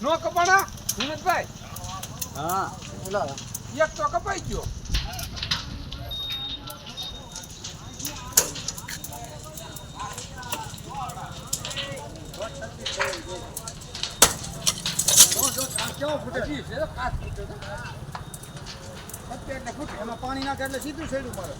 નો કપાણા વિનોદભાઈ હા એક તો કપાઈ ગયો કેવો ફૂટે છે કાચ ફૂટે એટલે ફૂટે એમાં પાણી નાખે એટલે સીધું સૈડું મારે.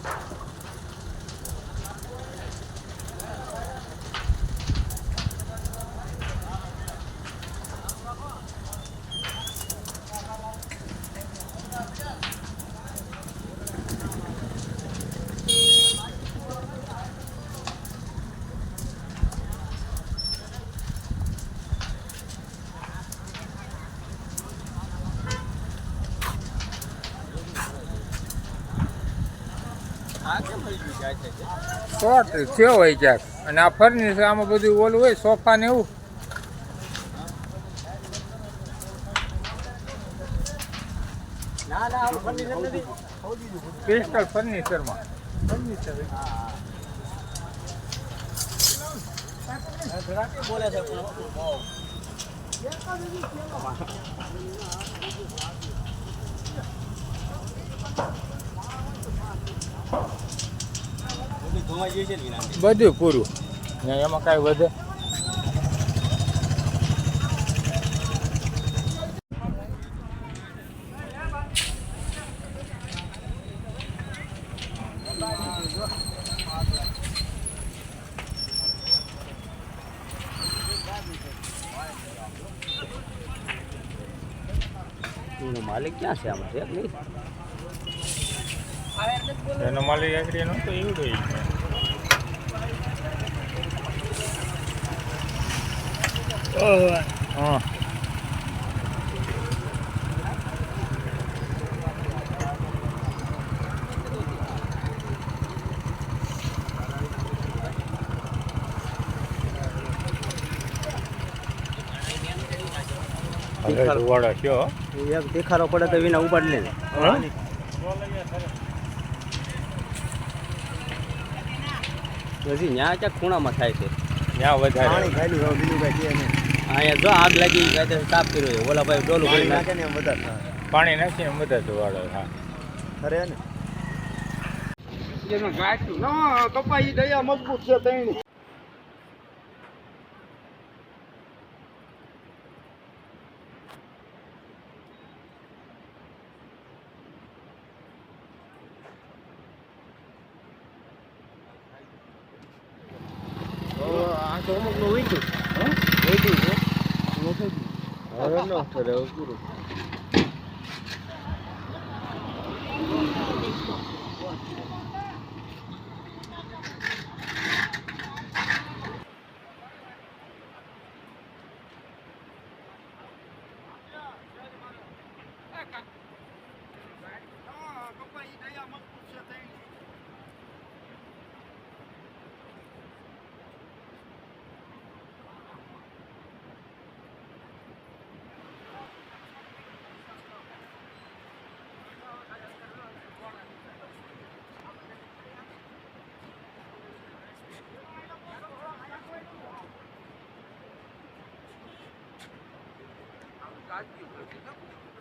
શોર્ટ થયો હોય ક્યાંક. અને આ ફર્નિચર આમાં બધું ઓલું હોય, સોફા ને એવું. ક્રિસ્ટલ ફર્નિચરમાં બોલે છે Thank વિના બધું પૂરું. એમાં કાંઈ વધે? માલિક ક્યાં છે આમાં? છે નહીં? એનો માલિક એકડી નહોતો તો એવું રહી હા. હવે ધુવાડો એક દેખાડો પડે તો વિના ઉપાડ લે. હજી ન્યા ક્યાં ખૂણામાં થાય છે. ત્યાં વધારે. અહીંયા જો આગ લાગી કાંઈ તો સાફ કર્યો છે. ઓલા ભાઈ ડોલું ભરી નાખે પાણી નાખીને બધા ધુવાડો હા. ખરે ને કપાઈ દયા મજબૂત છે તૈણી. આ તો અમુકનું વીટ્યું હવે ન ઠરે હવે પૂરું કપાઈ દયા મજબૂત છે તૈણી ગાંઠ્યું